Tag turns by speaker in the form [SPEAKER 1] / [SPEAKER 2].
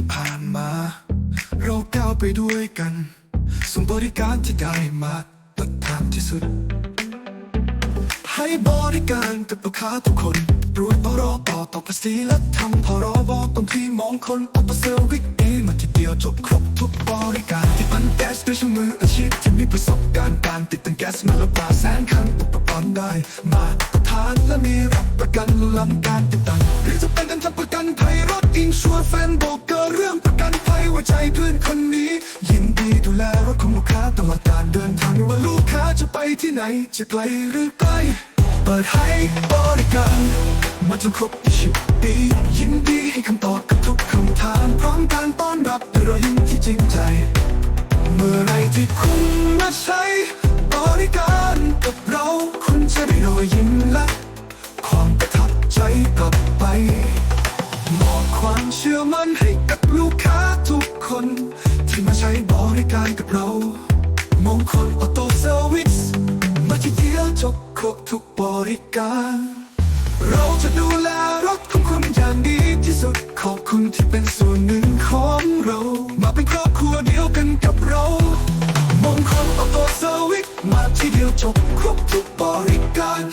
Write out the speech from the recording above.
[SPEAKER 1] ที่ผ่านมา เราก้าวไปด้วยกันส่งบริการที่ได้มาตรฐานที่สุด ให้บริการกับลูกค้าทุกคนตรวจพรบต่อต่อภาษีและทำพรบตรงที่มองคนอัปเซอร์วิกเอมาทีเดียวจบครบทุกบริการที่พันแก๊สด้วยช่างมืออาชีพที่มีประสบการณ์การติดตั้งแก๊สมาแล้วกว่าแสนคันอุปกรณ์ได้ มาตรฐานและมีรับประกันล้ำการติด ชัวร์แฟนบอกเกิดเรื่องประกันภัยไว้ใจเพื่อนคนนี้ ยินดีดูแลรถของลูกค้าตลอดการเดินทางไม่ว่าลูกค้าจะไปที่ไหน จะไกลหรือใกล้เปิดให้บริการมาจนครบ20ปียินดีให้คำตอบกับทุกคำถามพร้อมการต้อนรับด้วยรอยยิ้มที่จริงใจ เมื่อไรที่คุณมาใช้บริการ ให้กับลูกค้าทุกคน ที่มาใช้บริการกับเรา มงคลออโต้เซอร์วิสมาที่เดียวจบครบทุกบริการ เราจะดูแลรถของคุณอย่างดีที่สุดขอบคุณที่เป็นส่วนหนึ่งของเรา มาเป็นครอบครัวเดียวกันกับเรา มงคลออโต้เซอร์วิสมาที่เดียวจบครบทุกบริการ